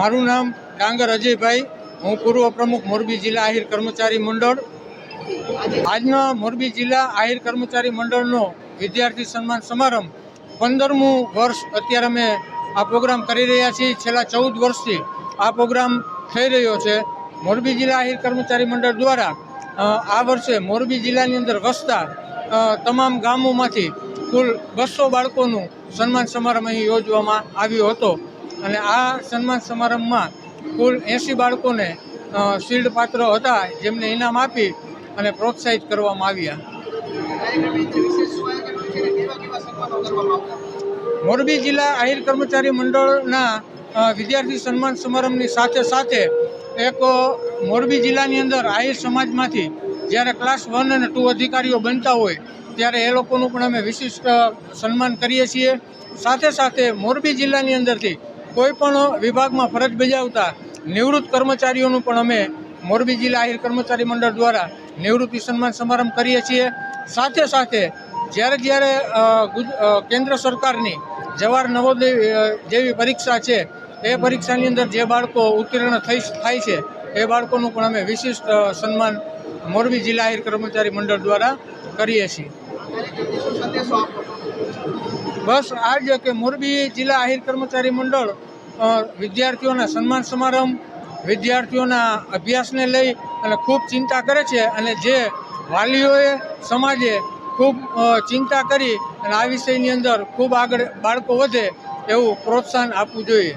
મારું નામ ડાંગર અજયભાઈ. હું પૂર્વ પ્રમુખ મોરબી જિલ્લા આહિર કર્મચારી મંડળ. આજનો મોરબી જિલ્લા આહિર કર્મચારી મંડળનો વિદ્યાર્થી સન્માન સમારંભ પંદરમું વર્ષ અત્યારે અમે આ પ્રોગ્રામ કરી રહ્યા છીએ. છેલ્લા ચૌદ વર્ષથી આ પ્રોગ્રામ થઈ રહ્યો છે. મોરબી જિલ્લા આહિર કર્મચારી મંડળ દ્વારા આ વર્ષે મોરબી જિલ્લાની અંદર વસતા તમામ ગામોમાંથી કુલ બસો બાળકોનું સન્માન સમારંભ અહીં યોજવામાં આવ્યો હતો. અને આ સન્માન સમારંભમાં કુલ એંસી બાળકોને શિલ્ડ પાત્ર હતા, જેમને ઇનામ આપી અને પ્રોત્સાહિત કરવામાં આવ્યા. મોરબી જિલ્લા આહિર કર્મચારી મંડળના વિદ્યાર્થી સન્માન સમારંભની સાથે સાથે એક મોરબી જિલ્લાની અંદર આહિર સમાજમાંથી જ્યારે ક્લાસ વન અને ટુ અધિકારીઓ બનતા હોય, ત્યારે એ લોકોનું પણ અમે વિશિષ્ટ સન્માન કરીએ છીએ. સાથે સાથે મોરબી જિલ્લાની અંદરથી કોઈ પણ વિભાગમાં ફરજ બજાવતા નિવૃત્ત કર્મચારીઓનું પણ અમે મોરબી જિલ્લા આહિર કર્મચારી મંડળ દ્વારા નિવૃત્તિ સન્માન સમારંભ કરીએ છીએ. સાથે સાથે જ્યારે જ્યારે કેન્દ્ર સરકારની જવાહર નવોદય જેવી પરીક્ષા છે, એ પરીક્ષાની અંદર જે બાળકો ઉત્તીર્ણ થઈ, થાય છે, એ બાળકોનું પણ અમે વિશિષ્ટ સન્માન મોરબી જિલ્લા આહિર કર્મચારી મંડળ દ્વારા કરીએ છીએ. બસ આજ કે મોરબી જિલ્લા આહિર કર્મચારી મંડળ વિદ્યાર્થીઓના સન્માન સમારંભ, વિદ્યાર્થીઓના અભ્યાસને લઈ અને ખૂબ ચિંતા કરે છે અને જે વાલીઓએ સમાજે ખૂબ ચિંતા કરી અને આ વિષયની અંદર ખૂબ આગળ, બાળકો વધે એવું પ્રોત્સાહન આપવું જોઈએ.